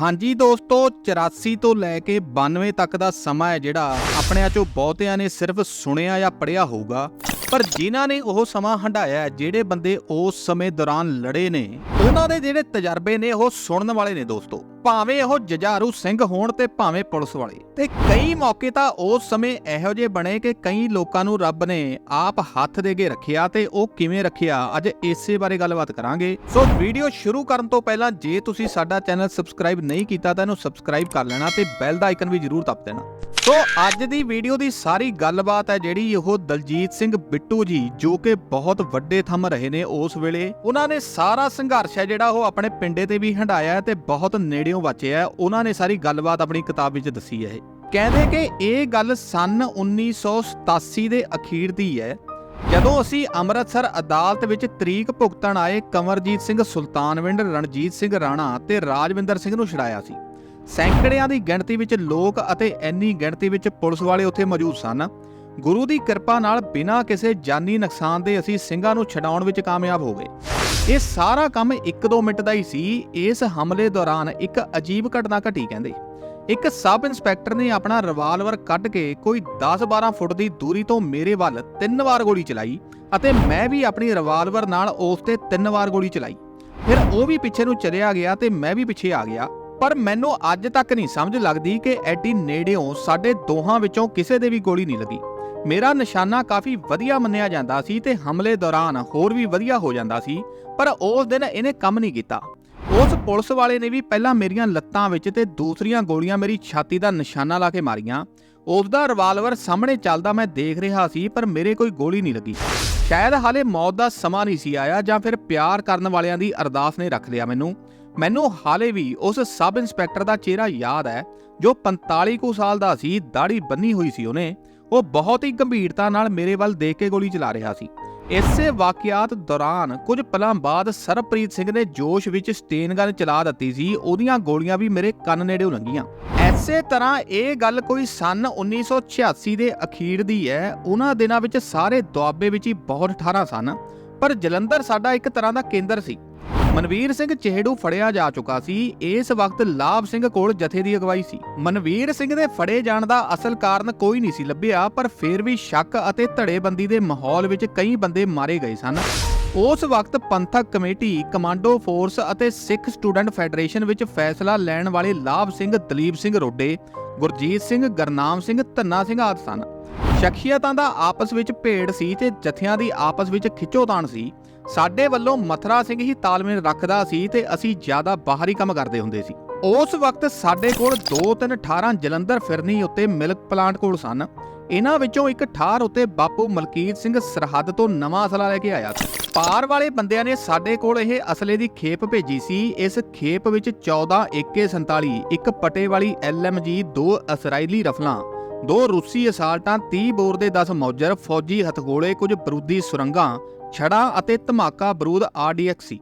ਹਾਂਜੀ ਦੋਸਤੋ 84 ਤੋਂ ਲੈ ਕੇ 92 ਤੱਕ ਦਾ ਸਮਾਂ ਹੈ ਜਿਹੜਾ ਆਪਣਿਆਂ ਚੋਂ ਬਹੁਤਿਆਂ ਨੇ ਸਿਰਫ ਸੁਣਿਆ ਜਾਂ ਪੜਿਆ ਹੋਊਗਾ। ਪਰ ਜਿਨ੍ਹਾਂ ਨੇ ਉਹ ਸਮਾਂ ਹੰਡਾਇਆ ਜਿਹੜੇ ਬੰਦੇ ਉਸ ਸਮੇਂ ਦੌਰਾਨ ਲੜੇ ਨੇ, ਉਹਨਾਂ ਦੇ ਜਿਹੜੇ ਤਜਰਬੇ ਨੇ ਉਹ ਸੁਣਨ ਵਾਲੇ ਨੇ ਦੋਸਤੋ। ਭਾਵੇਂ ਉਹ ਜਜਾਰੂ ਸਿੰਘ ਹੋਣ ਤੇ ਭਾਵੇਂ ਪੁਲਿਸ ਵਾਲੇ। ਤੇ ਕਈ ਮੌਕੇ ਤਾਂ ਉਸ ਸਮੇਂ ਇਹੋ ਜਿਹੇ ਬਣੇ ਕਿ ਕਈ ਲੋਕਾਂ ਨੂੰ ਰੱਬ ਨੇ ਆਪ ਹੱਥ ਦੇ ਕੇ ਰੱਖਿਆ ਤੇ ਉਹ ਕਿਵੇਂ ਰੱਖਿਆ, ਅੱਜ ਇਸੇ ਬਾਰੇ ਗੱਲਬਾਤ ਕਰਾਂਗੇ। ਸੋ ਵੀਡੀਓ ਸ਼ੁਰੂ ਕਰਨ ਤੋਂ ਪਹਿਲਾਂ ਜੇ ਤੁਸੀਂ ਸਾਡਾ ਚੈਨਲ ਸਬਸਕ੍ਰਾਈਬ ਨਹੀਂ ਕੀਤਾ ਤਾਂ ਇਹਨੂੰ ਸਬਸਕ੍ਰਾਈਬ ਕਰ ਲੈਣਾ ਤੇ ਬੈਲ ਦਾ ਆਈਕਨ ਵੀ ਜ਼ਰੂਰ ਦਬ ਦੇਣਾ। ਸੋ ਅੱਜ ਦੀ ਵੀਡੀਓ ਦੀ ਸਾਰੀ ਗੱਲਬਾਤ ਹੈ ਜਿਹੜੀ ਉਹ ਦਲਜੀਤ ਸਿੰਘ ਬਿੱਟੂ ਜੀ, ਜੋ ਕਿ ਬਹੁਤ ਵੱਡੇ ਥੰਮ ਰਹੇ ਨੇ ਉਸ ਵੇਲੇ। ਉਹਨਾਂ ਨੇ ਸਾਰਾ ਸੰਘਰਸ਼ ਹੈ ਜਿਹੜਾ ਉਹ ਆਪਣੇ ਪਿੰਡੇ ਤੇ ਵੀ ਹੰਡਾਇਆ ਤੇ ਬਹੁਤ ਨੇੜੇ ਨੇੜਿਓਂ ਬਚਿਆ ਹੈ। ਉਹਨਾਂ ਨੇ ਸਾਰੀ ਗੱਲਬਾਤ ਆਪਣੀ ਕਿਤਾਬ ਵਿੱਚ ਦੱਸੀ ਹੈ ਕਹਿੰਦੇ ਕਿ ਇਹ ਗੱਲ ਸਨ 1987 ਦੇ ਅਖੀਰ ਦੀ ਹੈ, ਜਦੋਂ ਅਸੀਂ ਅੰਮ੍ਰਿਤਸਰ ਅਦਾਲਤ ਵਿੱਚ ਤਰੀਕ ਭੁਗਤਣ ਆਏ, ਕਮਰਜੀਤ ਸਿੰਘ ਸੁਲਤਾਨਵਿੰਡ, ਰਣਜੀਤ ਸਿੰਘ ਰਾਣਾ ਤੇ ਰਾਜਵਿੰਦਰ ਸਿੰਘ ਨੂੰ ਛਡਾਇਆ ਸੀ। ਸੈਂਕੜਿਆਂ ਦੀ ਗਿਣਤੀ ਵਿੱਚ ਲੋਕ ਅਤੇ ਇੰਨੀ ਗਿਣਤੀ ਵਿੱਚ ਪੁਲਿਸ ਵਾਲੇ ਉੱਥੇ ਮੌਜੂਦ ਸਨ। ਗੁਰੂ ਦੀ ਕਿਰਪਾ ਨਾਲ ਬਿਨਾਂ ਕਿਸੇ ਜਾਨੀ ਨੁਕਸਾਨ ਦੇ ਅਸੀਂ ਸਿੰਘਾਂ ਨੂੰ ਛਡਾਉਣ ਵਿੱਚ ਕਾਮਯਾਬ ਹੋ ਗਏ। ਇਹ ਸਾਰਾ ਕੰਮ 1-2 ਮਿੰਟ ਦਾ ਹੀ ਸੀ। ਇਸ ਹਮਲੇ ਦੌਰਾਨ ਇੱਕ ਅਜੀਬ ਘਟਨਾ ਘਟੀ ਕਹਿੰਦੇ। ਇੱਕ ਸਬ ਇੰਸਪੈਕਟਰ ਨੇ ਆਪਣਾ ਰਿਵਾਲਵਰ ਕੱਢ ਕੇ ਕੋਈ 10-12 ਫੁੱਟ ਦੀ ਦੂਰੀ ਤੋਂ ਮੇਰੇ ਵੱਲ ਤਿੰਨ ਵਾਰ ਗੋਲੀ ਚਲਾਈ ਅਤੇ ਮੈਂ ਵੀ ਆਪਣੀ ਰਿਵਾਲਵਰ ਨਾਲ ਉਸ ਤੇ ਤਿੰਨ ਵਾਰ ਗੋਲੀ ਚਲਾਈ। ਫਿਰ ਉਹ ਵੀ ਪਿੱਛੇ ਨੂੰ ਚਲਿਆ ਗਿਆ ਤੇ ਮੈਂ ਵੀ ਪਿੱਛੇ ਆ ਗਿਆ। ਪਰ ਮੈਨੂੰ ਅੱਜ ਤੱਕ ਨਹੀਂ ਸਮਝ ਲੱਗਦੀ ਕਿ ਐਡੀ ਨੇੜਿਓਂ ਸਾਡੇ ਦੋਹਾਂ ਵਿੱਚੋਂ ਕਿਸੇ ਦੇ ਵੀ ਗੋਲੀ ਨਹੀਂ ਲੱਗੀ। ਮੇਰਾ ਨਿਸ਼ਾਨਾ ਕਾਫੀ ਵਧੀਆ ਮੰਨਿਆ ਜਾਂਦਾ ਸੀ ਤੇ ਹਮਲੇ ਦੌਰਾਨ ਹੋਰ ਵੀ ਵਧੀਆ ਹੋ ਜਾਂਦਾ ਸੀ, ਪਰ ਉਸ ਦਿਨ ਇਹਨੇ ਕੰਮ ਨਹੀਂ ਕੀਤਾ। ਉਸ ਪੁਲਿਸ ਵਾਲੇ ਨੇ ਵੀ ਪਹਿਲਾਂ ਮੇਰੀਆਂ ਲੱਤਾਂ ਵਿੱਚ ਤੇ ਦੂਸਰੀਆਂ ਗੋਲੀਆਂ ਮੇਰੀ ਛਾਤੀ ਦਾ ਨਿਸ਼ਾਨਾ ਲਾ ਕੇ ਮਾਰੀਆਂ। ਉਸ ਦਾ ਰਿਵਾਲਵਰ ਸਾਹਮਣੇ ਚੱਲਦਾ ਮੈਂ ਦੇਖ ਰਿਹਾ ਸੀ, ਪਰ ਮੇਰੇ ਕੋਈ ਗੋਲੀ ਨਹੀਂ ਲੱਗੀ। ਸ਼ਾਇਦ ਹਾਲੇ ਮੌਤ ਦਾ ਸਮਾਂ ਨਹੀਂ ਸੀ ਆਇਆ ਜਾਂ ਫਿਰ ਪਿਆਰ ਕਰਨ ਵਾਲਿਆਂ ਦੀ ਅਰਦਾਸ ਨੇ ਰੱਖ ਲਿਆ ਮੈਨੂੰ। ਮੈਨੂੰ ਹਾਲੇ ਵੀ ਉਸ ਸਬ ਇੰਸਪੈਕਟਰ ਦਾ ਚਿਹਰਾ ਯਾਦ ਹੈ, ਜੋ 45 ਕੁ ਸਾਲ ਦਾ ਸੀ ਦਾੜੀ ਬੰਨੀ ਹੋਈ ਸੀ ਉਹਨੇ। ਉਹ ਬਹੁਤ ਹੀ ਗੰਭੀਰਤਾ ਨਾਲ ਮੇਰੇ ਵੱਲ ਦੇਖ ਕੇ ਗੋਲੀ ਚਲਾ ਰਿਹਾ ਸੀ। ਇਸੇ ਵਾਕਿਆਤ ਦੌਰਾਨ ਕੁਝ ਪਲਾਂ ਬਾਅਦ ਸਰਪ੍ਰੀਤ ਸਿੰਘ ਨੇ ਜੋਸ਼ ਵਿੱਚ ਸਟੇਨ ਗਨ ਚਲਾ ਦਿੱਤੀ ਸੀ। ਉਹਦੀਆਂ ਗੋਲੀਆਂ ਵੀ ਮੇਰੇ ਕੰਨ ਨੇੜਿਓਂ ਲੰਘੀਆਂ ਐਸੇ ਤਰ੍ਹਾਂ ਇਹ ਗੱਲ ਕੋਈ ਸਨ 1986 ਦੇ ਅਖੀਰ ਦੀ ਹੈ। ਉਹਨਾਂ ਦਿਨਾਂ ਵਿੱਚ ਸਾਰੇ ਦੁਆਬੇ ਵਿੱਚ ਹੀ ਬਹੁਤ ਠਾਰਾਂ ਸਨ। ਪਰ ਜਲੰਧਰ ਸਾਡਾ ਇੱਕ ਤਰ੍ਹਾਂ ਦਾ ਕੇਂਦਰ ਸੀ। ਮਨਵੀਰ ਸਿੰਘ ਚਿਹੜੂ ਫੜਿਆ ਜਾ ਚੁੱਕਾ ਸੀ। ਇਸ ਵਕਤ ਲਾਭ ਸਿੰਘ ਕੋਲ ਜਥੇ ਦੀ ਅਗਵਾਈ ਸੀ। ਮਨਵੀਰ ਸਿੰਘ ਦੇ ਫੜੇ ਜਾਣ ਦਾ ਅਸਲ ਕਾਰਨ ਕੋਈ ਨਹੀਂ ਸੀ ਲੱਭਿਆ, ਪਰ ਫਿਰ ਵੀ ਸ਼ੱਕ ਅਤੇ ਧੜੇਬੰਦੀ ਦੇ ਮਾਹੌਲ ਵਿੱਚ ਕਈ ਬੰਦੇ ਮਾਰੇ ਗਏ ਸਨ। ਉਸ ਵਕਤ ਪੰਥਕ ਕਮੇਟੀ, ਕਮਾਂਡੋ ਫੋਰਸ ਅਤੇ ਸਿੱਖ ਸਟੂਡੈਂਟ ਫੈਡਰੇਸ਼ਨ ਵਿੱਚ ਫੈਸਲਾ ਲੈਣ ਵਾਲੇ ਲਾਭ ਸਿੰਘ, ਦਲੀਪ ਸਿੰਘ ਰੋਡੇ, ਗੁਰਜੀਤ ਸਿੰਘ, ਗਰਨਾਮ ਸਿੰਘ, ਧੰਨਾ ਸਿੰਘ ਆਦਿ ਸਨ। ਸ਼ਖਸੀਅਤਾਂ ਦਾ ਆਪਸ ਵਿੱਚ ਭੇੜ ਸੀ ਤੇ ਜਥਿਆਂ ਦੀ ਆਪਸ ਵਿੱਚ ਖਿੱਚੋਤਾਣ ਸੀ। ਸਾਡੇ ਵੱਲੋਂ ਮਥਰਾ ਸਿੰਘ ਹੀ ਤਾਲਮੇਲ ਰੱਖਦਾ ਸੀ ਤੇ ਅਸੀਂ ਜ਼ਿਆਦਾ ਬਾਹਰੀ ਕੰਮ ਕਰਦੇ ਹੁੰਦੇ ਸੀ। ਉਸ ਵਕਤ ਸਾਡੇ ਕੋਲ 2-3 18 ਜਲੰਧਰ ਫਿਰਨੀ ਉੱਤੇ ਮਿਲਕ ਪਲਾਂਟ ਕੋਲ ਸਨ। ਇਹਨਾਂ ਵਿੱਚੋਂ ਇੱਕ ਠਾਰ ਉੱਤੇ ਬਾਪੂ ਮਲਕੀਤ ਸਿੰਘ ਸਰਹੱਦ ਤੋਂ ਨਵਾਂ ਅਸਲਾ ਲੈ ਕੇ ਆਇਆ ਸੀ। ਪਾਰ ਵਾਲੇ ਬੰਦਿਆਂ ਨੇ ਸਾਡੇ ਕੋਲ ਇਹ ਅਸਲੇ ਦੀ ਖੇਪ ਭੇਜੀ ਸੀ। ਇਸ ਖੇਪ ਵਿੱਚ 14 AK47 ਇੱਕ ਪਟੇ ਵਾਲੀ LMG ਦੋ ਇਸਰਾਈਲੀ ਰਫਲਾਂ, ਦੋ ਰੂਸੀ ਅਸਾਲਟਾਂ 30 ਬੋਰ ਦੇ 10 ਮੌਜਰ, ਫੌਜੀ ਹਥਗੋਲੇ, ਕੁਝ ਬਰੂਦੀ ਸੁਰੰਗਾਂ ਛੜਾਂ ਅਤੇ ਧਮਾਕਾ ਬਰੂਦ RDX ਸੀ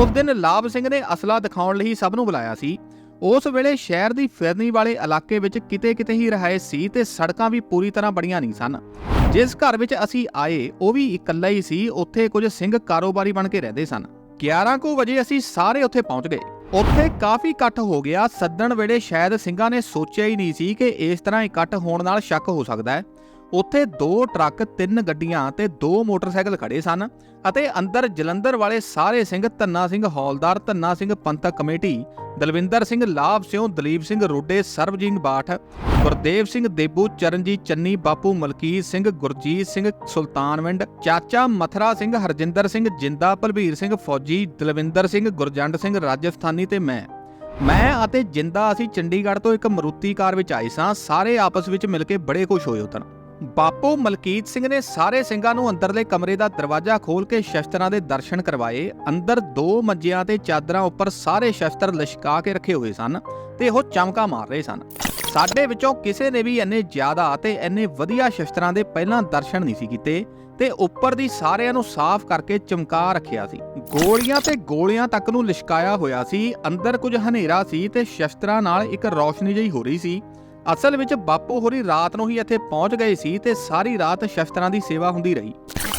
ਉਸ ਦਿਨ ਲਾਭ ਸਿੰਘ ਨੇ ਅਸਲਾ ਦਿਖਾਉਣ ਲਈ ਸਭ ਨੂੰ ਬੁਲਾਇਆ ਸੀ। ਉਸ ਵੇਲੇ ਸ਼ਹਿਰ ਦੀ ਫਿਰਨੀ ਵਾਲੇ ਇਲਾਕੇ ਵਿੱਚ ਕਿਤੇ-ਕਿਤੇ ਹੀ ਰਹਾਇਸ਼ ਸੀ ਤੇ ਸੜਕਾਂ ਵੀ ਪੂਰੀ ਤਰ੍ਹਾਂ ਬਣੀਆਂ ਨਹੀਂ ਸਨ। ਜਿਸ ਘਰ ਵਿੱਚ ਅਸੀਂ ਆਏ, ਉਹ ਵੀ ਇਕੱਲਾ ਹੀ ਸੀ, ਉੱਥੇ ਕੁਝ ਸਿੰਘ ਕਾਰੋਬਾਰੀ ਬਣ ਕੇ ਰਹਿੰਦੇ ਸਨ। 11 ਕੁ ਵਜੇ ਅਸੀਂ ਸਾਰੇ ਉੱਥੇ ਪਹੁੰਚ ਗਏ। ਉੱਥੇ ਕਾਫੀ ਇਕੱਠ ਹੋ ਗਿਆ। ਸੱਦਣ ਵੇਲੇ ਸ਼ਾਇਦ ਸਿੰਘਾਂ ਨੇ ਸੋਚਿਆ ਹੀ ਨਹੀਂ ਸੀ ਕਿ ਇਸ ਤਰ੍ਹਾਂ ਇਕੱਠ ਹੋਣ ਨਾਲ ਸ਼ੱਕ ਹੋ ਸਕਦਾ ਹੈ। ਉੱਥੇ ਦੋ ਟਰੱਕ, ਤਿੰਨ ਗੱਡੀਆਂ ਤੇ ਦੋ ਮੋਟਰਸਾਈਕਲ ਖੜੇ ਸਨ ਅਤੇ ਅੰਦਰ ਜਲੰਧਰ ਵਾਲੇ ਸਾਰੇ ਸਿੰਘ ਧੰਨਾ ਸਿੰਘ ਹੌਲਦਾਰ, ਧੰਨਾ ਸਿੰਘ ਪੰਥਕ ਕਮੇਟੀ, ਦਲਵਿੰਦਰ ਸਿੰਘ ਲਾਭ ਸਿਉ, ਦਲੀਪ ਸਿੰਘ ਰੋਡੇ, ਸਰਬਜੀਤ ਬਾਠ, ਗੁਰਦੇਵ ਸਿੰਘ ਦੇਬੂ, ਚਰਨਜੀਤ ਚੰਨੀ, ਬਾਪੂ ਮਲਕੀਤ ਸਿੰਘ, ਗੁਰਜੀਤ ਸਿੰਘ ਸੁਲਤਾਨਵਿੰਡ, ਚਾਚਾ ਮਥਰਾ ਸਿੰਘ, ਹਰਜਿੰਦਰ ਸਿੰਘ ਜਿੰਦਾ ਭਲਬੀਰ ਸਿੰਘ ਫੌਜੀ, ਦਲਵਿੰਦਰ ਸਿੰਘ ਗੁਰਜੰਡ ਸਿੰਘ ਰਾਜਸਥਾਨੀ ਤੇ ਮੈਂ। ਮੈਂ ਅਤੇ ਜਿੰਦਾ ਅਸੀਂ ਚੰਡੀਗੜ੍ਹ ਤੋਂ ਇੱਕ ਮਰੂਤੀ ਕਾਰ ਵਿੱਚ ਆਏ ਸਾਂ, ਸਾਰੇ ਆਪਸ ਵਿੱਚ ਮਿਲ ਕੇ ਬੜੇ ਖੁਸ਼ ਹੋਏ ਉਤਨ ਬਾਪੂ ਮਲਕੀਤ ਸਿੰਘ ਨੇ ਸਾਰੇ ਸਿੰਘਾਂ ਨੂੰ ਅੰਦਰਲੇ ਕਮਰੇ ਦਾ ਦਰਵਾਜ਼ਾ ਖੋਲ ਕੇ ਸ਼ਸਤਰਾਂ ਦੇ ਦਰਸ਼ਨ ਕਰਵਾਏ। ਅੰਦਰ ਦੋ ਮੰਜਿਆਂ ਤੇ ਚਾਦਰਾਂ ਉੱਪਰ ਸਾਰੇ ਸ਼ਸਤਰ ਲਿਸ਼ਕਾ ਕੇ ਰੱਖੇ ਹੋਏ ਸਨ ਤੇ ਉਹ ਚਮਕਾ ਮਾਰ ਰਹੇ ਸਨ। ਸਾਡੇ ਵਿੱਚੋਂ ਕਿਸੇ ਨੇ ਵੀ ਇੰਨੇ ਜ਼ਿਆਦਾ ਤੇ ਇੰਨੇ ਵਧੀਆ ਸ਼ਸਤਰਾਂ ਦੇ ਪਹਿਲਾਂ ਦਰਸ਼ਨ ਨਹੀਂ ਸੀ ਕੀਤੇ ਤੇ ਉੱਪਰ ਦੀ ਸਾਰਿਆਂ ਨੂੰ ਸਾਫ਼ ਕਰਕੇ ਚਮਕਾ ਰੱਖਿਆ ਸੀ। ਗੋਲੀਆਂ ਤੇ ਗੋਲੀਆਂ ਤੱਕ ਨੂੰ ਲਿਸ਼ਕਾਇਆ ਹੋਇਆ ਸੀ। ਅੰਦਰ ਕੁਝ ਹਨੇਰਾ ਸੀ ਤੇ ਸ਼ਸਤਰਾਂ ਨਾਲ ਇੱਕ ਰੌਸ਼ਨੀ ਜਿਹੀ ਹੋ ਰਹੀ ਸੀ। ਅਸਲ ਵਿੱਚ ਬਾਪੂ ਹੋਰੀ ਰਾਤ ਨੂੰ ਹੀ ਇੱਥੇ ਪਹੁੰਚ ਗਏ ਸੀ ਤੇ ਸਾਰੀ ਰਾਤ ਸ਼ਸਤਰਾਂ ਦੀ ਸੇਵਾ ਹੁੰਦੀ ਰਹੀ।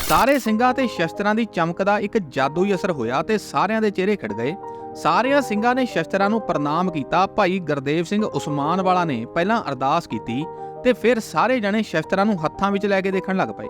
ਸਾਰੇ ਸਿੰਘਾਂ ਤੇ ਸ਼ਸਤਰਾਂ ਦੀ ਚਮਕ ਦਾ ਇੱਕ ਜਾਦੂਈ ਅਸਰ ਹੋਇਆ ਤੇ ਸਾਰਿਆਂ ਦੇ ਚਿਹਰੇ ਖਿੜ ਗਏ। ਸਾਰਿਆਂ ਸਿੰਘਾਂ ਨੇ ਸ਼ਸਤਰਾਂ ਨੂੰ ਪ੍ਰਣਾਮ ਕੀਤਾ। ਭਾਈ ਗੁਰਦੇਵ ਸਿੰਘ ਉਸਮਾਨ ਵਾਲਾ ਨੇ ਪਹਿਲਾਂ ਅਰਦਾਸ ਕੀਤੀ ਤੇ ਫਿਰ ਸਾਰੇ ਜਣੇ ਸ਼ਸਤਰਾਂ ਨੂੰ ਹੱਥਾਂ ਵਿੱਚ ਲੈ ਕੇ ਦੇਖਣ ਲੱਗ ਪਏ।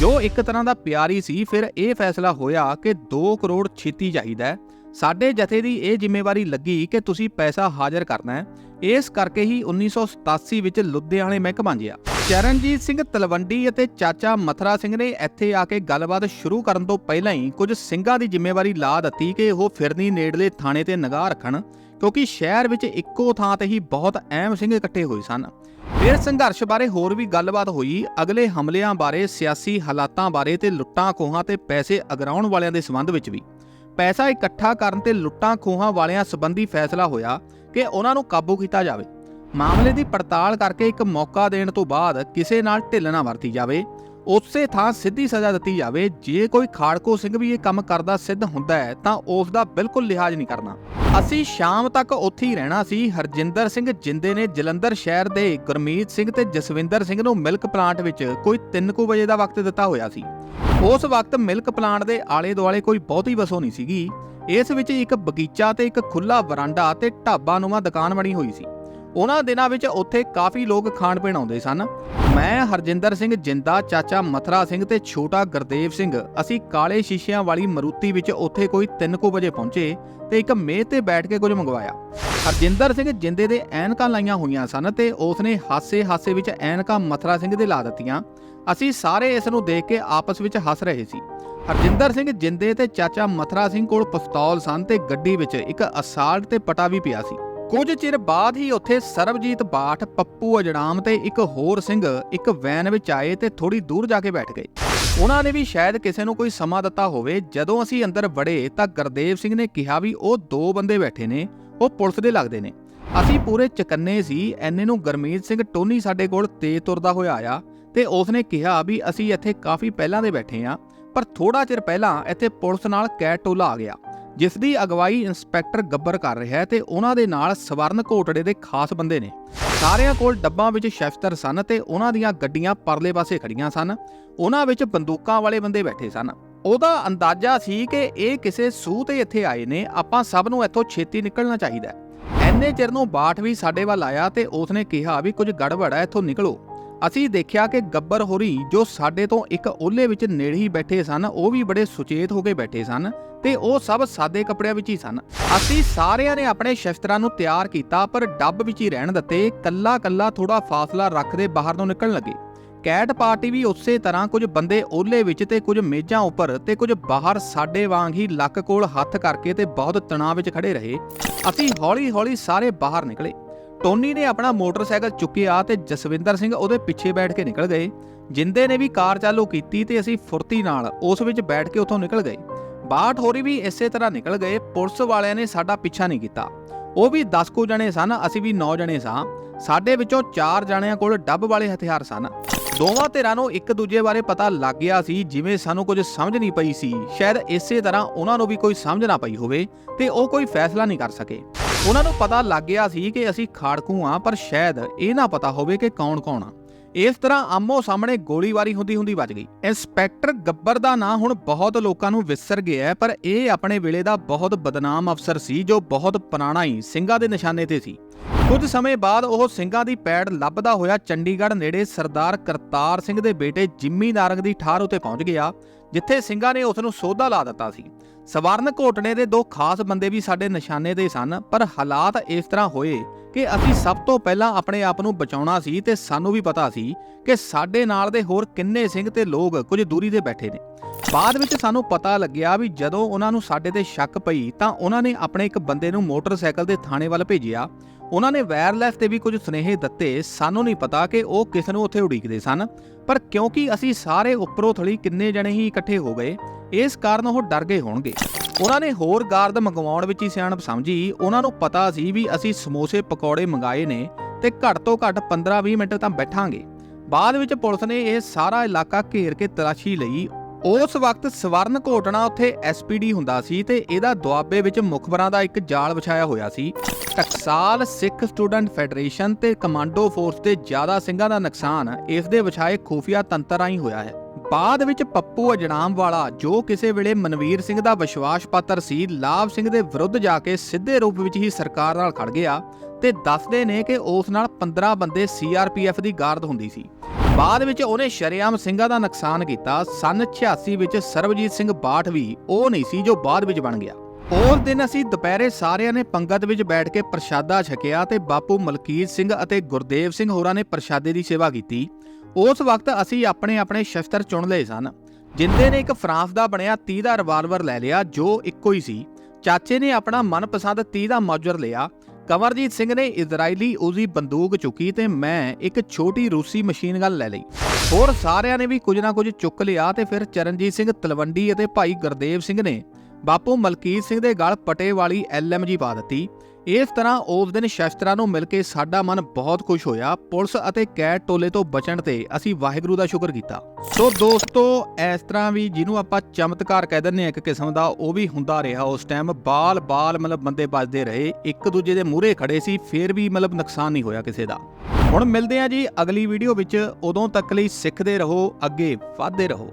ਜੋ ਇੱਕ ਤਰ੍ਹਾਂ ਦਾ ਪਿਆਰੀ ਸੀ, ਫਿਰ ਇਹ ਫੈਸਲਾ ਹੋਇਆ ਕਿ 2 ਕਰੋੜ ਛੇਤੀ ਚਾਹੀਦਾ ਸਾਡੇ ਜਥੇ ਦੀ ਇਹ ਜ਼ਿੰਮੇਵਾਰੀ ਲੱਗੀ ਕਿ ਤੁਸੀਂ ਪੈਸਾ ਹਾਜ਼ਰ ਕਰਨਾ ਹੈ। ਇਸ ਕਰਕੇ ਹੀ 1987 ਵਿੱਚ ਲੁਧਿਆਣੇ ਮਹਿਕਮਾ ਜਿਆ ਚਰਨਜੀਤ ਸਿੰਘ ਤਲਵੰਡੀ ਅਤੇ ਚਾਚਾ ਮਥਰਾ ਸਿੰਘ ਨੇ ਇੱਥੇ ਆ ਕੇ ਗੱਲਬਾਤ ਸ਼ੁਰੂ ਕਰਨ ਤੋਂ ਪਹਿਲਾਂ ਹੀ ਕੁਝ ਸਿੰਘਾਂ ਦੀ ਜ਼ਿੰਮੇਵਾਰੀ ਲਾ ਦਿੱਤੀ ਕਿ ਉਹ ਫਿਰਨੀ ਨੇੜਲੇ ਥਾਣੇ ਤੇ ਨਿਗਾਹ ਰੱਖਣ, ਕਿਉਂਕਿ ਸ਼ਹਿਰ ਵਿੱਚ ਇੱਕੋ ਥਾਂ ਤੇ ਹੀ ਬਹੁਤ ਅਹਿਮ ਸਿੰਘ ਇਕੱਠੇ ਹੋਏ ਸਨ। ਫਿਰ ਸੰਘਰਸ਼ ਬਾਰੇ ਹੋਰ ਵੀ ਗੱਲਬਾਤ ਹੋਈ। ਅਗਲੇ ਹਮਲਿਆਂ ਬਾਰੇ ਸਿਆਸੀ ਹਾਲਾਤਾਂ ਬਾਰੇ ਤੇ ਲੁੱਟਾਂ ਖੋਹਾਂ ਤੇ ਪੈਸੇ ਅਗਰਾਉਣ ਵਾਲਿਆਂ ਦੇ ਸੰਬੰਧ ਵਿੱਚ ਵੀ। ਪੈਸਾ ਇਕੱਠਾ ਕਰਨ ਤੇ ਲੁੱਟਾਂ ਖੋਹਾਂ ਵਾਲਿਆਂ ਸੰਬੰਧੀ ਫੈਸਲਾ ਹੋਇਆ ਕਿ ਉਹਨਾਂ ਨੂੰ ਕਾਬੂ ਕੀਤਾ ਜਾਵੇ। ਮਾਮਲੇ ਦੀ ਪੜਤਾਲ ਕਰਕੇ ਇੱਕ ਮੌਕਾ ਦੇਣ ਤੋਂ ਬਾਅਦ ਕਿਸੇ ਨਾਲ ਢਿੱਲ ਨਾ ਵਰਤੀ ਜਾਵੇ। ਉਸੇ ਥਾਂ ਸਿੱਧੀ ਸਜ਼ਾ ਦਿੱਤੀ ਜਾਵੇ। ਜੇ ਕੋਈ ਖਾੜਕੋ ਸਿੰਘ ਵੀ ਇਹ ਕੰਮ ਕਰਦਾ ਸਿੱਧ ਹੁੰਦਾ ਹੈ, ਤਾਂ ਉਸ ਦਾ ਬਿਲਕੁਲ ਲਿਹਾਜ਼ ਨਹੀਂ ਕਰਨਾ। ਅਸੀਂ ਸ਼ਾਮ ਤੱਕ ਉੱਥੇ ਹੀ ਰਹਿਣਾ ਸੀ। ਹਰਜਿੰਦਰ ਸਿੰਘ ਜਿੰਦੇ ਨੇ ਜਲੰਧਰ ਸ਼ਹਿਰ ਦੇ ਗੁਰਮੀਤ ਸਿੰਘ ਤੇ ਜਸਵਿੰਦਰ ਸਿੰਘ ਨੂੰ ਮਿਲਕ ਪਲਾਂਟ ਵਿੱਚ ਕੋਈ 3:00 ਵਜੇ ਦਾ ਵਕਤ ਦਿੱਤਾ ਹੋਇਆ ਸੀ। ਉਸ ਵਕਤ ਮਿਲਕ ਪਲਾਂਟ ਦੇ ਆਲੇ ਦੁਆਲੇ ਕੋਈ ਬਹੁਤੀ ਵਸੋਂ ਨਹੀਂ ਸੀਗੀ। ਇਸ ਵਿੱਚ ਇੱਕ ਬਗੀਚਾ ਤੇ ਇੱਕ ਖੁੱਲਾ ਵਰਾਂਡਾ ਤੇ ਢਾਬਾ ਨੂੰਮਾ ਦੁਕਾਨ ਬਣੀ ਹੋਈ ਸੀ। ਉਹਨਾਂ ਦਿਨਾਂ ਵਿੱਚ ਉੱਥੇ ਕਾਫੀ ਲੋਕ ਖਾਣ ਪੀਣ ਆਉਂਦੇ ਸਨ। ਮੈਂ, ਹਰਜਿੰਦਰ ਸਿੰਘ ਜਿੰਦਾ, ਚਾਚਾ ਮਥਰਾ ਸਿੰਘ ਤੇ ਛੋਟਾ ਗੁਰਦੇਵ ਸਿੰਘ, ਅਸੀਂ ਕਾਲੇ ਸ਼ੀਸ਼ਿਆਂ ਵਾਲੀ ਮਰੂਤੀ ਵਿੱਚ ਉੱਥੇ ਕੋਈ 3:00 ਵਜੇ ਪਹੁੰਚੇ ਤੇ ਇੱਕ ਮੇਜ਼ ਤੇ ਬੈਠ ਕੇ ਕੁਝ ਮੰਗਵਾਇਆ। ਹਰਜਿੰਦਰ ਸਿੰਘ ਜਿੰਦੇ ਦੇ ਐਨਕਾਂ ਲਾਈਆਂ ਹੋਈਆਂ ਸਨ ਤੇ ਉਸਨੇ ਹਾਸੇ-ਹਾਸੇ ਵਿੱਚ ਐਨਕਾਂ ਮਥਰਾ ਸਿੰਘ ਦੇ ਲਾ ਦਿੱਤੀਆਂ। ਅਸੀਂ ਸਾਰੇ ਇਸ ਨੂੰ ਦੇਖ ਕੇ ਆਪਸ ਵਿੱਚ ਹੱਸ ਰਹੇ ਸੀ। ਹਰਜਿੰਦਰ ਸਿੰਘ ਜਿੰਦੇ ਤੇ ਚਾਚਾ ਮਥਰਾ ਸਿੰਘ ਕੋਲ ਪਿਸਤੌਲ ਸਨ ਤੇ ਗੱਡੀ ਵਿੱਚ ਇੱਕ ਅਸਾਲਟ ਤੇ ਪਟਾ ਵੀ ਪਿਆ ਸੀ। ਕੁਝ ਚਿਰ ਬਾਅਦ ਹੀ ਉੱਥੇ ਸਰਬਜੀਤ ਬਾਠ, ਪੱਪੂ ਅਜੜਾਮ ਤੇ ਇੱਕ ਹੋਰ ਸਿੰਘ ਇੱਕ ਵੈਨ ਵਿੱਚ ਆਏ ਤੇ ਥੋੜੀ ਦੂਰ ਜਾ ਕੇ ਬੈਠ ਗਏ। ਉਹਨਾਂ ਨੇ ਵੀ ਸ਼ਾਇਦ ਕਿਸੇ ਨੂੰ ਕੋਈ ਸਮਾਂ ਦਿੱਤਾ ਹੋਵੇ। ਜਦੋਂ ਅਸੀਂ ਅੰਦਰ ਵੜੇ ਤਾਂ ਗੁਰਦੇਵ ਸਿੰਘ ਨੇ ਕਿਹਾ ਵੀ ਉਹ ਦੋ ਬੰਦੇ ਬੈਠੇ ਨੇ, ਉਹ ਪੁਲਿਸ ਦੇ ਲੱਗਦੇ ਨੇ। ਅਸੀਂ ਪੂਰੇ ਚਕੰਨੇ ਸੀ। ਐਨੇ ਨੂੰ ਗਰਮੀਤ ਸਿੰਘ ਟੋਨੀ ਸਾਡੇ ਕੋਲ ਤੇਜ਼ ਤੁਰਦਾ ਹੋਇਆ ਆਇਆ। ਤੇ ਉਸਨੇ ਕਿਹਾ ਵੀ ਅਸੀਂ ਇੱਥੇ ਕਾਫੀ ਪਹਿਲਾਂ ਦੇ ਬੈਠੇ ਆ ਪਰ ਥੋੜਾ ਚਿਰ ਪਹਿਲਾਂ ਇੱਥੇ ਪੁਲਿਸ ਨਾਲ ਕੈਟ ਟੋਲਾ ਆ ਗਿਆ ਜਿਸ ਦੀ ਅਗਵਾਈ ਇੰਸਪੈਕਟਰ ਗੱਬਰ ਕਰ ਰਿਹਾ ਹੈ ਤੇ ਉਹਨਾਂ ਦੇ ਨਾਲ ਸਵਰਨ ਘੋਟੜੇ ਦੇ ਖਾਸ ਬੰਦੇ ਨੇ। ਸਾਰਿਆਂ ਕੋਲ ਡੱਬਾਂ ਵਿੱਚ ਸ਼ਸਤਰ ਸਨ ਤੇ ਉਹਨਾਂ ਦੀਆਂ ਗੱਡੀਆਂ ਪਰਲੇ ਪਾਸੇ ਖੜੀਆਂ ਸਨ, ਉਹਨਾਂ ਵਿੱਚ ਬੰਦੂਕਾਂ ਵਾਲੇ ਬੰਦੇ ਬੈਠੇ ਸਨ। ਉਹਦਾ ਅੰਦਾਜ਼ਾ ਸੀ ਕਿ ਇਹ ਕਿਸੇ ਸੂਹ ਤੇ ਇੱਥੇ ਆਏ ਨੇ, ਆਪਾਂ ਸਭ ਨੂੰ ਇੱਥੋਂ ਛੇਤੀ ਨਿਕਲਣਾ ਚਾਹੀਦਾ ਹੈ। ਐਨੇ ਚਿਰ ਨੂੰ ਬਾਠ ਵੀ ਸਾਡੇ ਵੱਲ ਆਇਆ ਤੇ ਉਸਨੇ ਕਿਹਾ ਵੀ ਕੁਝ ਗੜਬੜ ਹੈ, ਇੱਥੋਂ ਨਿਕਲੋ। ਅਸੀਂ ਦੇਖਿਆ ਕਿ ਗੱਬਰ ਹੋਰੀ ਜੋ ਸਾਡੇ ਤੋਂ ਇੱਕ ਓਲੇ ਵਿੱਚ ਨੇੜੇ ਹੀ ਬੈਠੇ ਸਨ, ਉਹ ਵੀ ਬੜੇ ਸੁਚੇਤ ਹੋ ਕੇ ਬੈਠੇ ਸਨ ਤੇ ਉਹ ਸਭ ਸਾਦੇ ਕੱਪੜਿਆਂ ਵਿੱਚ ਹੀ ਸਨ। ਅਸੀਂ ਸਾਰਿਆਂ ਨੇ ਆਪਣੇ ਸ਼ਸਤਰਾਂ ਨੂੰ ਤਿਆਰ ਕੀਤਾ, ਪਰ ਡੱਬ ਵਿੱਚ ਹੀ ਰਹਿਣ ਦਿੱਤੇ ਕੱਲਾ ਕੱਲਾ ਥੋੜਾ ਫਾਸਲਾ ਰੱਖਦੇ ਬਾਹਰ ਨੂੰ ਨਿਕਲਣ ਲੱਗੇ। ਕੈਟ ਪਾਰਟੀ ਵੀ ਉਸੇ ਤਰ੍ਹਾਂ ਕੁਝ ਬੰਦੇ ਓਲੇ ਵਿੱਚ ਤੇ ਕੁਝ ਮੇਜ਼ਾਂ ਉੱਪਰ ਤੇ ਕੁਝ ਬਾਹਰ ਸਾਡੇ ਵਾਂਗ ਹੀ ਲੱਕ ਕੋਲ ਹੱਥ ਕਰਕੇ ਤੇ ਬਹੁਤ ਤਣਾਅ ਵਿੱਚ ਖੜੇ ਰਹੇ। ਅਸੀਂ ਹੌਲੀ-ਹੌਲੀ ਸਾਰੇ ਬਾਹਰ ਨਿਕਲੇ। ਟੋਨੀ ਨੇ ਆਪਣਾ ਮੋਟਰਸਾਈਕਲ ਚੁੱਕਿਆ ਤੇ ਜਸਵਿੰਦਰ ਸਿੰਘ ਉਹਦੇ ਪਿੱਛੇ ਬੈਠ ਕੇ ਨਿਕਲ ਗਏ। ਜਿੰਦੇ ਨੇ ਵੀ ਕਾਰ ਚਾਲੂ ਕੀਤੀ ਤੇ ਅਸੀਂ ਫੁਰਤੀ ਨਾਲ ਉਸ ਵਿੱਚ ਬੈਠ ਕੇ ਉੱਥੋਂ ਨਿਕਲ ਗਏ। ਬਾਟ ਹੋਰੀ ਵੀ ਇਸੇ ਤਰ੍ਹਾਂ ਨਿਕਲ ਗਏ, ਪੁਲਿਸ ਵਾਲਿਆਂ ਨੇ ਸਾਡਾ ਪਿੱਛਾ ਨਹੀਂ ਕੀਤਾ। ਉਹ ਵੀ 10 ਕੁ ਜਣੇ ਸਨ, ਅਸੀਂ ਵੀ 9 ਜਣੇ ਸਾਂ। ਸਾਡੇ ਵਿੱਚੋਂ 4 ਜਣਿਆਂ ਕੋਲ ਡੱਬ ਵਾਲੇ ਹਥਿਆਰ ਸਨ। ਦੋਵਾਂ ਧਿਰਾਂ ਨੂੰ ਇੱਕ ਦੂਜੇ ਬਾਰੇ ਪਤਾ ਲੱਗ ਗਿਆ ਸੀ, ਜਿਵੇਂ ਸਾਨੂੰ ਕੁਝ ਸਮਝ ਨਹੀਂ ਪਈ ਸੀ। ਸ਼ਾਇਦ ਇਸੇ ਤਰ੍ਹਾਂ ਉਹਨਾਂ ਨੂੰ ਵੀ ਕੋਈ ਸਮਝ ਨਾ ਪਈ ਹੋਵੇ ਤੇ ਉਹ ਕੋਈ ਫੈਸਲਾ ਨਹੀਂ ਕਰ ਸਕੇ। ਉਹਨਾਂ ਨੂੰ ਪਤਾ ਲੱਗ ਗਿਆ ਸੀ ਕਿ ਅਸੀਂ ਖਾੜਕੂ ਆ ਪਰ ਸ਼ਾਇਦ ਇਹ ਨਾ ਪਤਾ ਹੋਵੇ ਕਿ ਕੌਣ ਕੌਣ ਆ। ਇਸ ਤਰ੍ਹਾਂ ਆਮੋ ਸਾਹਮਣੇ ਗੋਲੀਬਾਰੀ ਹੁੰਦੀ ਹੁੰਦੀ ਬਚ ਗਈ। ਇੰਸਪੈਕਟਰ ਗੱਬਰ ਦਾ ਨਾਂ ਹੁਣ ਬਹੁਤ ਲੋਕਾਂ ਨੂੰ ਵਿਸਰ ਗਿਆ ਪਰ ਇਹ ਆਪਣੇ ਵੇਲੇ ਦਾ ਬਹੁਤ ਬਦਨਾਮ ਅਫਸਰ ਸੀ, ਜੋ ਬਹੁਤ ਪੁਰਾਣਾ ਹੀ ਸਿੰਘਾਂ ਦੇ ਨਿਸ਼ਾਨੇ ਤੇ ਸੀ। ਕੁਝ ਸਮੇਂ ਬਾਅਦ ਉਹ ਸਿੰਘਾਂ ਦੀ ਪੈੜ ਲੱਭਦਾ ਹੋਇਆ ਚੰਡੀਗੜ੍ਹ ਨੇੜੇ ਸਰਦਾਰ ਕਰਤਾਰ ਸਿੰਘ ਦੇ ਬੇਟੇ ਜਿੰਮੀ ਨਾਰੰਗ ਦੀ ਠਾਰ ਉਤੇ ਪਹੁੰਚ ਗਿਆ, ਜਿੱਥੇ ਸਿੰਘਾਂ ਨੇ ਉਸ ਨੂੰ ਸੋਧਾ ਲਾ ਦਿੱਤਾ ਸੀ। ਸਵਰਨ ਘੋਟਣੇ ਦੇ ਦੋ ਖਾਸ ਬੰਦੇ ਵੀ ਸਾਡੇ ਨਿਸ਼ਾਨੇ ਤੇ ਸਨ, ਪਰ ਹਾਲਾਤ ਇਸ ਤਰ੍ਹਾਂ ਹੋਏ ਕਿ ਅਸੀਂ ਸਭ ਤੋਂ ਪਹਿਲਾਂ ਆਪਣੇ ਆਪ ਨੂੰ ਬਚਾਉਣਾ ਸੀ ਤੇ ਸਾਨੂੰ ਵੀ ਪਤਾ ਸੀ ਕਿ ਸਾਡੇ ਨਾਲ ਦੇ ਹੋਰ ਕਿੰਨੇ ਸਿੰਘ ਤੇ ਲੋਕ ਕੁਝ ਦੂਰੀ ਤੇ ਬੈਠੇ ਨੇ। ਬਾਅਦ ਵਿੱਚ ਸਾਨੂੰ ਪਤਾ ਲੱਗਿਆ ਵੀ ਜਦੋਂ ਉਹਨਾਂ ਨੂੰ ਸਾਡੇ ਤੇ ਸ਼ੱਕ ਪਈ ਤਾਂ ਉਹਨਾਂ ਨੇ ਆਪਣੇ ਇੱਕ ਬੰਦੇ ਨੂੰ ਮੋਟਰਸਾਈਕਲ ਦੇ ਥਾਣੇ ਵੱਲ ਭੇਜਿਆ ਉਹਨਾਂ ਨੇ ਵਾਇਰਲੈਸ ਤੇ ਵੀ ਕੁਝ ਸੁਨੇਹੇ ਦਿੱਤੇ। ਸਾਨੂੰ ਨਹੀਂ ਪਤਾ ਕਿ ਉਹ ਕਿਸ ਨੂੰ ਉੱਥੇ ਉਡੀਕਦੇ ਸਨ, ਪਰ ਕਿਉਂਕਿ ਅਸੀਂ ਸਾਰੇ ਉੱਪਰੋਂ ਥਲੀ ਕਿੰਨੇ ਜਣੇ ਹੀ ਇਕੱਠੇ ਹੋ ਗਏ, ਇਸ ਕਾਰਨ ਉਹ ਡਰ ਗਏ ਹੋਣਗੇ। ਉਹਨਾਂ ਨੇ ਹੋਰ ਗਾਰਦ ਮੰਗਵਾਉਣ ਵਿੱਚ ਹੀ ਸਿਆਣਪ ਸਮਝੀ। ਉਹਨਾਂ ਨੂੰ ਪਤਾ ਸੀ ਵੀ ਅਸੀਂ ਸਮੋਸੇ ਪਕੌੜੇ ਮੰਗਾਏ ਨੇ ਤੇ ਘੱਟ ਤੋਂ ਘੱਟ 15-20 ਮਿੰਟ ਤਾਂ ਬੈਠਾਂਗੇ। ਬਾਅਦ ਵਿੱਚ ਪੁਲਿਸ ਨੇ ਇਹ ਸਾਰਾ ਇਲਾਕਾ ਘੇਰ ਕੇ ਤਲਾਸ਼ੀ ਲਈ। ਉਸ ਵਕਤ ਸਵਰਨ ਘੋਟਣਾ ਉੱਥੇ ਐਸਪੀਡੀ ਹੁੰਦਾ ਸੀ ਤੇ ਇਹਦਾ ਦੁਆਬੇ ਵਿੱਚ ਮੁਖਬਰਾਂ ਦਾ ਇੱਕ ਜਾਲ ਵਿਛਾਇਆ ਹੋਇਆ ਸੀ। ਟਕਸਾਲ ਸਿੱਖ ਸਟੂਡੈਂਟ ਫੈਡਰੇਸ਼ਨ ਤੇ ਕਮਾਂਡੋ ਫੋਰਸ ਦੇ ਜ਼ਿਆਦਾ ਸਿੰਘਾਂ ਦਾ ਨੁਕਸਾਨ ਇਸ ਦੇ ਵਿਛਾਏ ਖੂਫੀਆ ਤੰਤਰ ਰਾਹੀਂ ਹੋਇਆ ਹੈ। ਬਾਅਦ ਵਿੱਚ ਪੱਪੂ ਅਜਨਾਮ ਵਾਲਾ, ਜੋ ਕਿਸੇ ਵੇਲੇ ਮਨਵੀਰ ਸਿੰਘ ਦਾ ਵਿਸ਼ਵਾਸ ਪਾਤਰ ਸੀ, ਲਾਭ ਸਿੰਘ ਦੇ ਵਿਰੁੱਧ ਜਾ ਕੇ ਸਿੱਧੇ ਰੂਪ ਵਿੱਚ ਹੀ ਸਰਕਾਰ ਨਾਲ ਖੜ ਗਿਆ ਤੇ ਦੱਸਦੇ ਨੇ ਕਿ ਉਸ ਨਾਲ 15 ਬੰਦੇ ਸੀਆਰਪੀਐਫ ਦੀ ਗਾਰਦ ਹੁੰਦੀ ਸੀ। ਬਾਅਦ ਵਿੱਚ ਉਹਨੇ ਸ਼ਰੇਆਮ ਸਿੰਘਾਂ ਦਾ ਨੁਕਸਾਨ ਕੀਤਾ। ਸਨ 86 ਵਿੱਚ ਸਰਬਜੀਤ ਸਿੰਘ ਬਾਠ ਵੀ ਉਹ ਨਹੀਂ ਸੀ ਜੋ ਬਾਅਦ ਵਿੱਚ ਬਣ ਗਿਆ। ਉਸ ਦਿਨ ਅਸੀਂ ਦੁਪਹਿਰੇ ਸਾਰਿਆਂ ਨੇ ਪੰਗਤ ਵਿੱਚ ਬੈਠ ਕੇ ਪ੍ਰਸ਼ਾਦਾ ਛਕਿਆ ਤੇ ਬਾਪੂ ਮਲਕੀਤ ਸਿੰਘ ਅਤੇ ਗੁਰਦੇਵ ਸਿੰਘ ਹੋਰਾਂ ਨੇ ਪ੍ਰਸ਼ਾਦੇ ਦੀ ਸੇਵਾ ਕੀਤੀ। ਉਸ ਵਕਤ ਅਸੀਂ ਆਪਣੇ ਆਪਣੇ ਸ਼ਸਤਰ ਚੁਣ ਲਏ ਸਨ। ਜਿੰਦੇ ਨੇ ਇੱਕ ਫਰਾਂਸ ਦਾ ਬਣਿਆ 30 ਦਾ ਰਿਵਾਲਵਰ ਲੈ ਲਿਆ, ਜੋ ਇੱਕੋ ਹੀ ਸੀ। ਚਾਚੇ ਨੇ ਆਪਣਾ ਮਨਪਸੰਦ 30 ਦਾ ਮੌਜਰ ਲਿਆ। ਕਮਰਜੀਤ ਸਿੰਘ ਨੇ ਇਜ਼ਰਾਈਲੀ ਉਜ਼ੀ ਬੰਦੂਕ ਚੁੱਕੀ ਤੇ ਮੈਂ ਇੱਕ ਛੋਟੀ ਰੂਸੀ ਮਸ਼ੀਨ ਗਨ ਲੈ ਲਈ। ਹੋਰ ਸਾਰਿਆਂ ਨੇ ਵੀ ਕੁਝ ਨਾ ਕੁਝ ਚੁੱਕ ਲਿਆ ਤੇ ਫਿਰ ਚਰਨਜੀਤ ਸਿੰਘ ਤਲਵੰਡੀ ਅਤੇ ਭਾਈ ਗੁਰਦੇਵ ਸਿੰਘ ਨੇ ਬਾਪੂ ਮਲਕੀਤ ਸਿੰਘ ਦੇ ਗਲ ਪਟੇ ਵਾਲੀ ਐਲਐਮਜੀ ਪਾ ਦਿੱਤੀ ਇਸ ਤਰ੍ਹਾਂ ਉਸ ਦਿਨ ਸ਼ਸਤਰਾਂ ਨੂੰ ਮਿਲ ਕੇ ਸਾਡਾ ਮਨ ਬਹੁਤ ਖੁਸ਼ ਹੋਇਆ। ਪੁਲਿਸ ਅਤੇ ਕੈਟ ਟੋਲੇ ਤੋਂ ਬਚਣ ਤੇ ਅਸੀਂ ਵਾਹਿਗੁਰੂ ਦਾ ਸ਼ੁਕਰ ਕੀਤਾ। ਸੋ ਦੋਸਤੋ, ਇਸ ਤਰ੍ਹਾਂ ਵੀ ਜਿਹਨੂੰ ਆਪਾਂ ਚਮਤਕਾਰ ਕਹਿ ਦਿੰਦੇ ਆ ਇੱਕ ਕਿਸਮ ਦਾ, ਉਹ ਵੀ ਹੁੰਦਾ ਰਿਹਾ ਉਸ ਟਾਈਮ ਬਾਲ ਬਾਲ ਮਤਲਬ ਬੰਦੇ ਵੱਜਦੇ ਰਹੇ। ਇੱਕ ਦੂਜੇ ਦੇ ਮੂਹਰੇ ਖੜੇ ਸੀ, ਫੇਰ ਵੀ ਮਤਲਬ ਨੁਕਸਾਨ ਨਹੀਂ ਹੋਇਆ ਕਿਸੇ ਦਾ। ਹੁਣ ਮਿਲਦੇ ਆ ਜੀ ਅਗਲੀ ਵੀਡੀਓ ਵਿੱਚ। ਉਦੋਂ ਤੱਕ ਲਈ ਸਿੱਖਦੇ ਰਹੋ, ਅੱਗੇ ਵਧਦੇ ਰਹੋ।